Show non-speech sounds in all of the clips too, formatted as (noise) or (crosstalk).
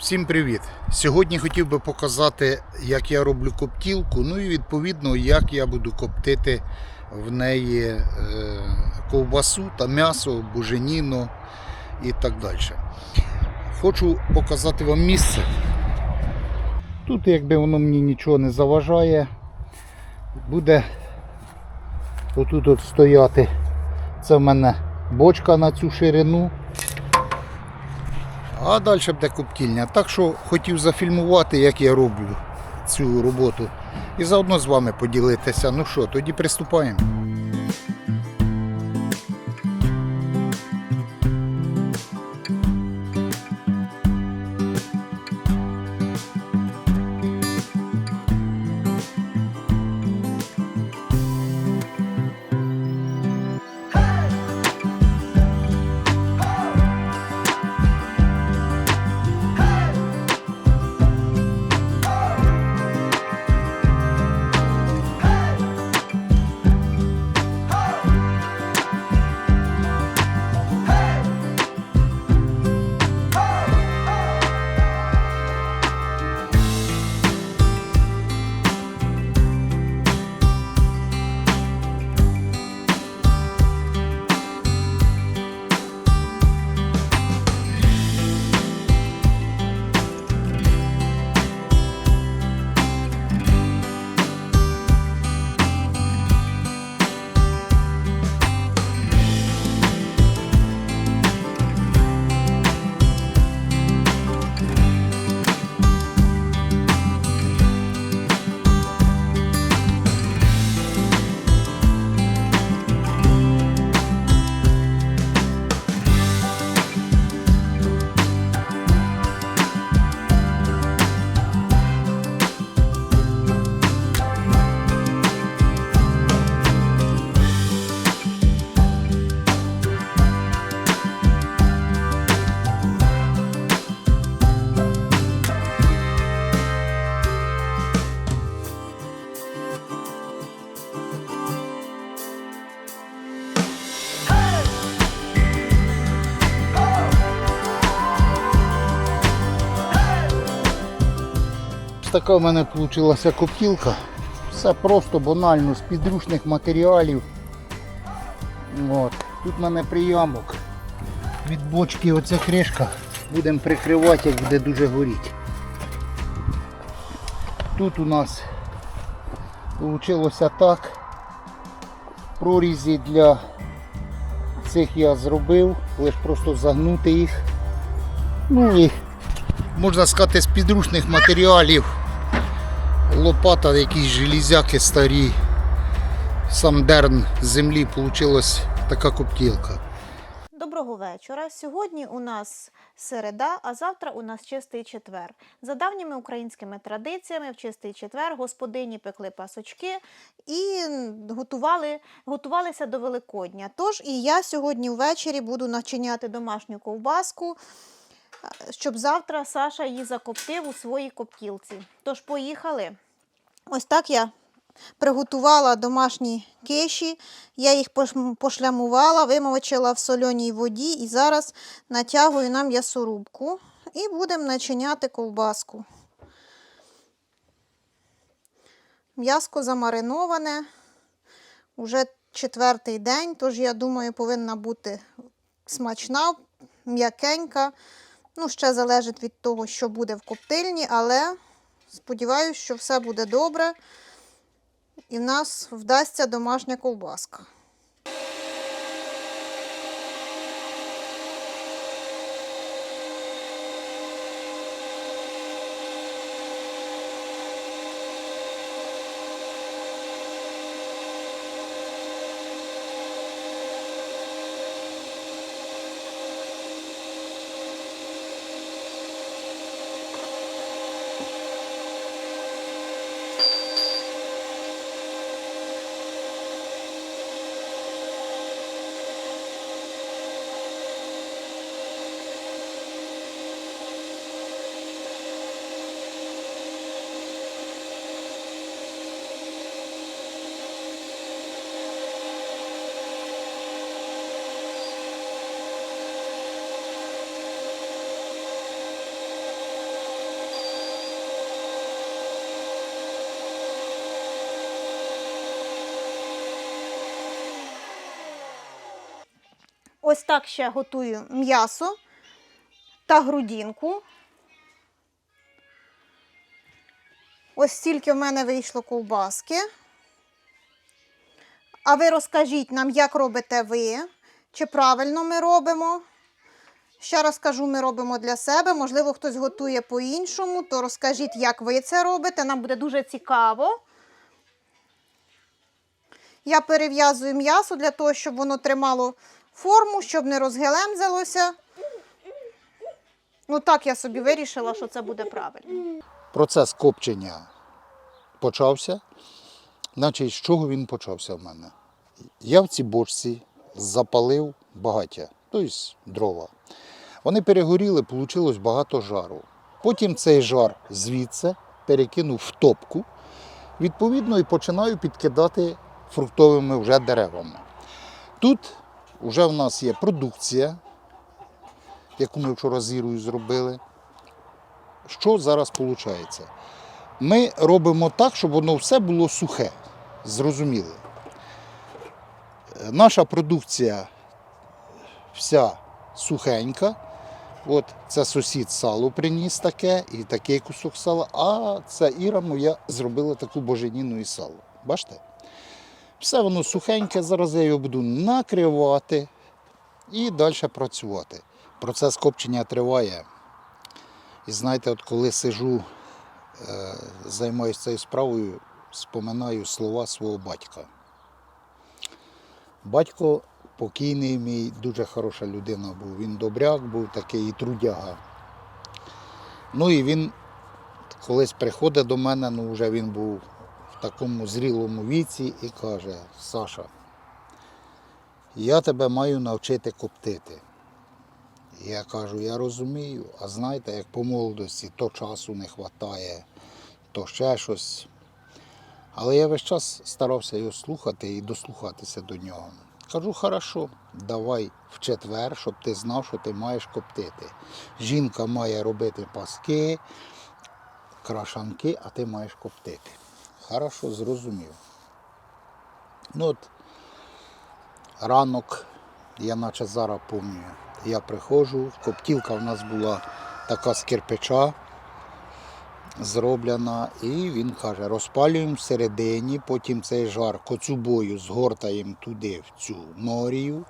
Всім привіт! Сьогодні хотів би показати, як я роблю коптілку, ну і відповідно, як я буду коптити в неї е, ковбасу та м'ясо, буженіно і так далі. Хочу показати вам місце. Тут, якби воно мені нічого не заважає, буде отут от стояти. Це в мене бочка на цю ширину. А далі буде коптільня. Так що хотів зафільмувати, як я роблю цю роботу. І заодно з вами поділитися. Ну що, тоді приступаємо. Така в мене вийшла коптілка. Все просто банально, з підручних матеріалів. От. Тут в мене приямок. Від бочки оця кришка. Будемо прикривати, як буде дуже горіти. Тут у нас вийшло так. Прорізі для цих я зробив, лише просто загнути їх. Ну і можна сказати, з підручних матеріалів. Лопата, якісь железяки старі. Сам дерн землі вийшла така коптілка. Доброго вечора. Сьогодні у нас середа, а завтра у нас чистий четвер. За давніми українськими традиціями, в чистий четвер господині пекли пасочки і готували, готувалися до Великодня. Тож і я сьогодні ввечері буду начиняти домашню ковбаску, е, щоб завтра Саша її закоптив у своїй коптілці. Тож поїхали. Ось так я приготувала домашні киші. Я їх пошлямувала, вимочила в соленій воді і зараз натягую на м'ясорубку і будемо начиняти ковбаску. М'яско замариноване. Уже четвертий день, тож я думаю, повинна бути смачна, м'якенька. Ну, ще залежить від того, що буде в коптильні, але сподіваюся, що все буде добре і в нас вдасться домашня ковбаска. Ось так ще готую м'ясо та грудінку. Ось стільки в мене вийшло ковбаски. А ви розкажіть нам, як робите ви, чи правильно ми робимо. Ще раз кажу, ми робимо для себе. Можливо, хтось готує по-іншому, то розкажіть, як ви це робите. Нам буде дуже цікаво. Я перев'язую м'ясо для того, щоб воно тримало форму, щоб не розгелемзалося. Ну так я собі вирішила, що це буде правильно. Процес копчення почався. Значить, з чого він почався в мене? Я в цій бочці запалив багаття, тобто дрова. Вони перегоріли, вийшло багато жару. Потім цей жар звідси перекинув в топку, відповідно, і починаю підкидати фруктовими вже деревами. Тут вже в нас є продукція, яку ми вчора з Ірою зробили. Що зараз виходить? Ми робимо так, щоб воно все було сухе, зрозуміле. Е, Наша продукція вся сухенька. От це сусід сало приніс таке і такий кусок сала. А це Іра моя зробила таку боженіну і сало. Бачите? Все воно сухеньке, зараз я його буду накривати і далі працювати. Процес копчення триває. І знаєте, от коли сижу, е, займаюся цією справою, споминаю слова свого батька. Батько покійний мій, дуже хороша людина був. Він добряк був такий і трудяга. Ну і він колись приходить до мене, ну вже він був такому зрілому віці і каже: Саша, я тебе маю навчити коптити. Я кажу, я розумію, а знаєте, як по молодості, то часу не вистачає, то ще щось. Але я весь час старався його слухати і дослухатися до нього. Кажу, хорошо, давай в четвер, щоб ти знав, що ти маєш коптити. Жінка має робити паски, крашанки, а ти маєш коптити. Хорошо, зрозумів. Ну от ранок, я наче зараз пам'ятаю, я приходжу, коптілка в нас була така з кирпича зроблена, і він каже, розпалюємо всередині, потім цей жар коцюбою згортаємо туди, в цю норію,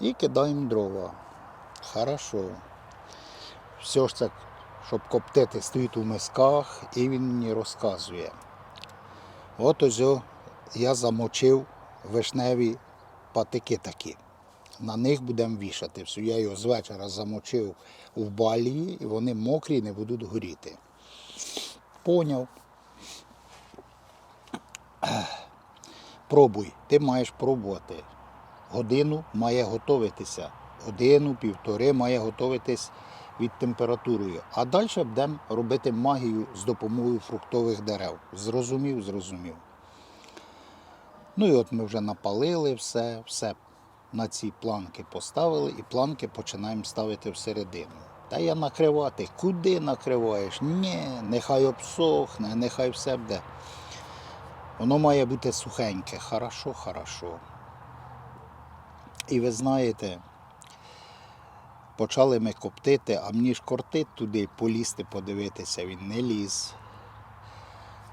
і кидаємо дрова. Хорошо. Все ж це, щоб коптити, стоїть у мисках, і він мені розказує. От ось я замочив вишневі патики такі. На них будемо вішати. Я його з вечора замочив в балії, і вони мокрі і не будуть горіти. Поняв. Пробуй, ти маєш пробувати. Годину має готуватися. Годину, півтори має готуватись від температурою. А далі будемо робити магію з допомогою фруктових дерев. Зрозумів, зрозумів. Ну і от ми вже напалили все, все на ці планки поставили і планки починаємо ставити всередину. Та я накривати. Куди накриваєш? Ні, нехай обсохне, нехай все буде. Воно має бути сухеньке. Хорошо, хорошо. І ви знаєте, почали ми коптити, а мені ж кортить туди полізти, подивитися, він не ліз.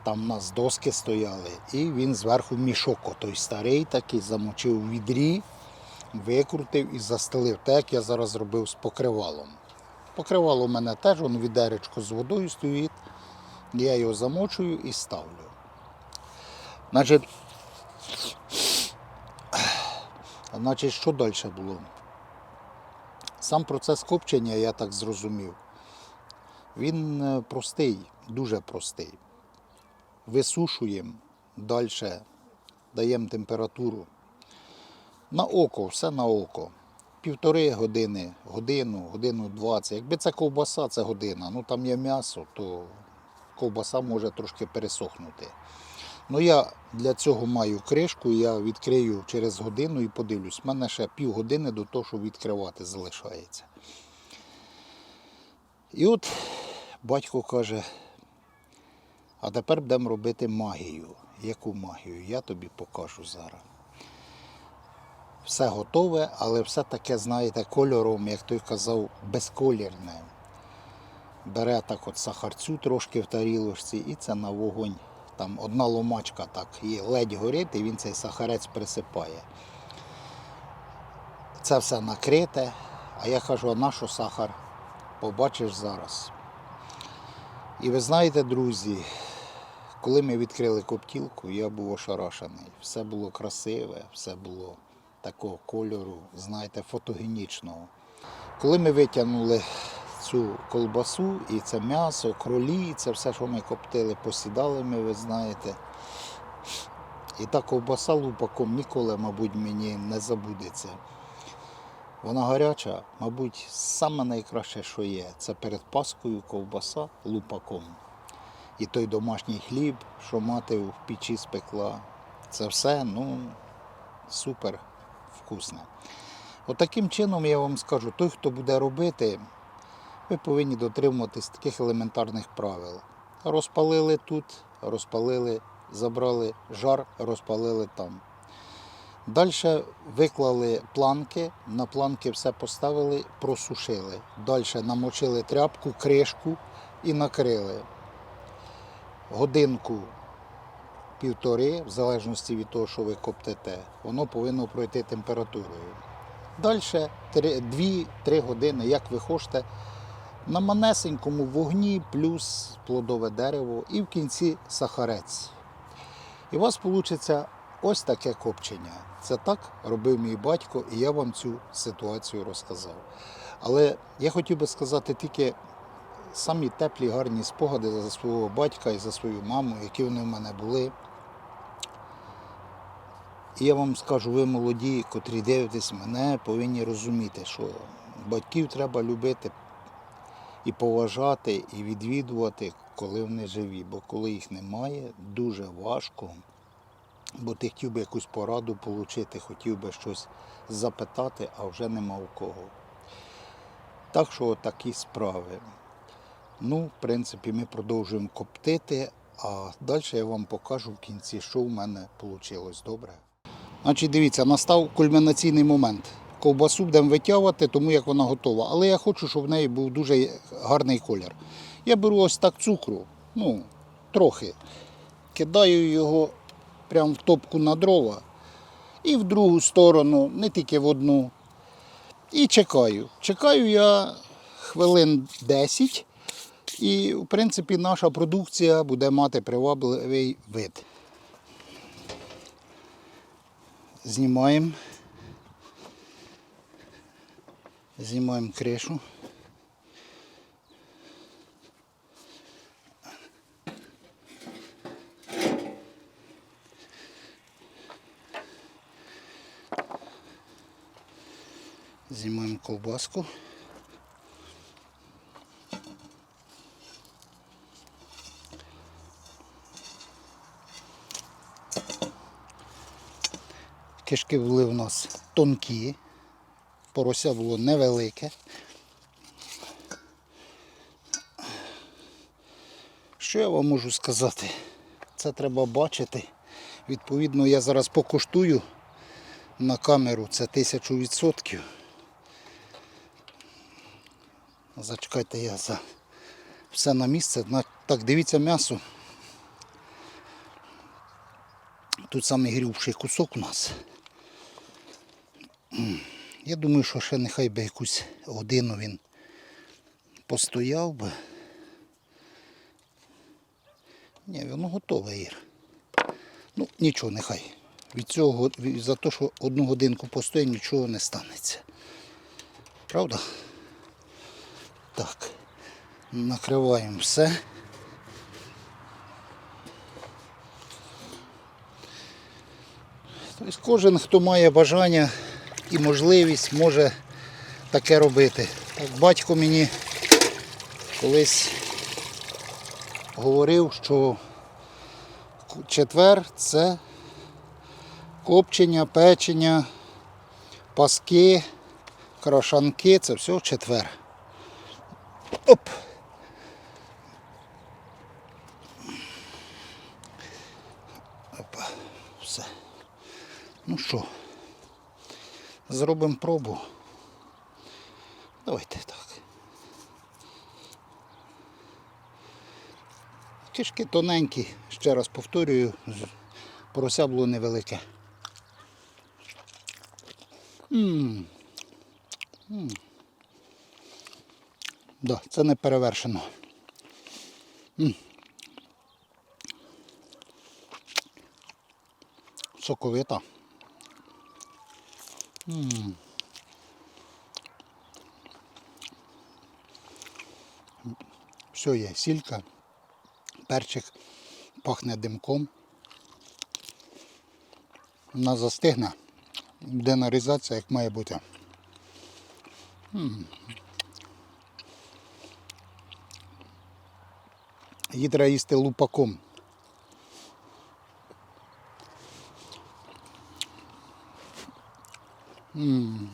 Там у нас доски стояли, і він зверху мішок, той старий такий, замочив у відрі, викрутив і застелив, так як я зараз зробив з покривалом. Покривало у мене теж, воно відеречко з водою стоїть. Я його замочую і ставлю. Значить, (sniffs) значить, що далі було? Сам процес копчення, я так зрозумів, він е, простий, дуже простий. Висушуємо, далі даємо температуру. На око, все на око. Півтори години, годину, годину 20. Якби це ковбаса, це година. Ну там є м'ясо, то ковбаса може трошки пересохнути. Ну я для цього маю кришку, я відкрию через годину і подивлюсь. У мене ще півгодини до того, щоб відкривати, залишається. І от батько каже, а тепер будемо робити магію. Яку магію? Я тобі покажу зараз. все готове, але все таке, знаєте, кольором, як той казав, безколірне. Бере так от сахарцю трошки в тарілочці і це на вогонь. Там одна ломачка так і ледь горить, і він цей сахарець присипає. Це все накрите, а я кажу, а на сахар? Побачиш зараз. І ви знаєте, друзі, коли ми відкрили коптілку, я був ошарашений. Все було красиве, все було такого кольору, знаєте, фотогенічного. Коли ми витягнули цю колбасу і це м'ясо, кролі, це все, що ми коптили, посідали ми, ви знаєте. І та ковбаса лупаком ніколи, мабуть, мені не забудеться. Вона гаряча, мабуть, саме найкраще, що є. Це перед Паскою ковбаса лупаком. І той домашній хліб, що мати в печі спекла. Це все ну, супер вкусне. От чином я вам скажу, той, хто буде робити, ви повинні дотримуватись таких елементарних правил. Розпалили тут, розпалили, забрали жар, розпалили там. Далі виклали планки, на планки все поставили, просушили. Далі намочили тряпку, кришку і накрили. Годинку півтори, в залежності від того, що ви коптите, воно повинно пройти температурою. Далі 2-3 години, як ви хочете, на манесенькому вогні плюс плодове дерево і в кінці сахарець. І у вас вийде ось таке копчення. Це так робив мій батько, і я вам цю ситуацію розказав. Але я хотів би сказати тільки самі теплі, гарні спогади за свого батька і за свою маму, які вони в мене були. І я вам скажу, ви молоді, котрі дивитесь мене, повинні розуміти, що батьків треба любити і поважати, і відвідувати, коли вони живі. Бо коли їх немає, дуже важко. Бо ти хотів би якусь пораду отримати, хотів би щось запитати, а вже нема у кого. Так що такі справи. Ну, в принципі, ми продовжуємо коптити, а далі я вам покажу в кінці, що в мене вийшло добре. Значить, дивіться, настав кульмінаційний момент. Ковбасу будемо витягувати, тому як вона готова. Але я хочу, щоб в неї був дуже гарний колір. Я беру ось так цукру, ну, трохи. Кидаю його прямо в топку на дрова і в другу сторону, не тільки в одну. І чекаю. Чекаю я хвилин 10. І, в принципі, наша продукція буде мати привабливий вид. Знімаємо. Знімаємо кришу. Знімаємо ковбаску. Кишки були в нас тонкі, порося було невелике. Що я вам можу сказати? Це треба бачити. Відповідно, я зараз покуштую на камеру це тисячу відсотків. Зачекайте я за все на місце. Так, дивіться м'ясо. Тут самий грівший кусок у нас. Я думаю, що ще нехай би якусь годину він постояв би. Ні, воно готове Ір. Ну, нічого, нехай. Від цього, за те, що одну годинку постоїть, нічого не станеться. Правда? Так. Накриваємо все. Тобто кожен, хто має бажання і можливість, може таке робити. Так, батько мені колись говорив, що четвер це копчення, печення, паски, крашанки, це все четвер. Оп! Опа, все. Ну що, Зробимо пробу. Давайте так. Кишки тоненькі, ще раз повторюю, порося було невелике. М. М. Да, це не перевершено. М. Соковита. Все є, сілька, перчик, пахне димком. Вона застигне, буде нарізатися, як має бути. Її треба їсти лупаком. М.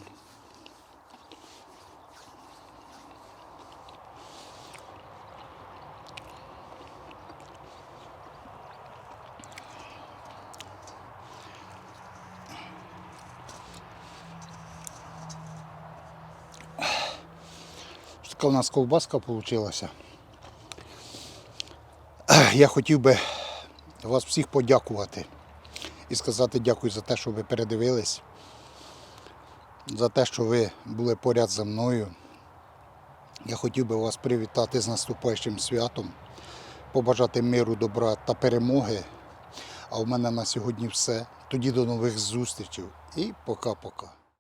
Така у нас ковбаска вийшла. Я хотів би вас всіх подякувати і сказати дякую за те, що ви передивились, за те, що ви були поряд зі мною. Я хотів би вас привітати з наступаючим святом, побажати миру, добра та перемоги. А в мене на сьогодні все. Тоді до нових зустрічей і пока-пока.